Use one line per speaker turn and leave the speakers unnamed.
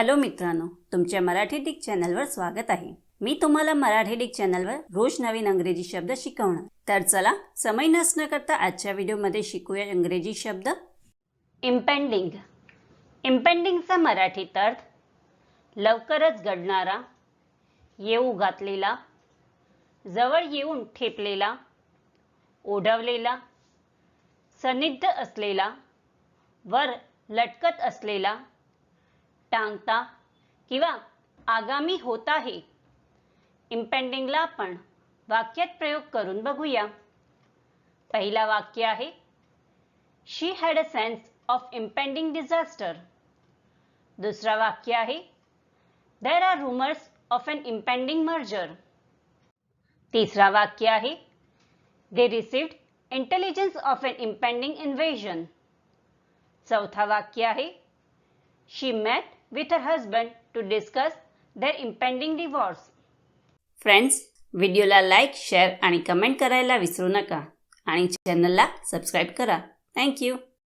Hello मित्रांनो तुमच्या Marathi Dick चॅनलवर स्वागत आहे. मी तुम्हाला मराठी डिक चॅनलवर रोज नवीन इंग्रजी शब्द शिकवणार. तर चला समय नसणं करता आजच्या व्हिडिओमध्ये शिकूया इंग्रजी शब्द. इम्पेंडिंग इम्पेंडिंगचा मराठीत अर्थ लवकरच घडणारा येऊ घातलेला जवळ येऊन ठेपलेला ओढवलेला सन्निध असलेला वर लटकत असलेला टांगता किंवा आगामी होत आहे. इम्पेंडिंगला आपण वाक्यात प्रयोग करून बघूया. पहिला वाक्य आहे she had a sense of impending disaster दुसरा वाक्य आहे there are rumours of an impending merger तिसरा वाक्य आहे they received intelligence of an impending invasion चौथा वाक्य आहे she met with her husband to discuss their impending divorce friends व्हिडिओला लाईक शेअर आणि कमेंट करायला विसरू नका. आणि चॅनलला सबस्क्राईब करा. थँक्यू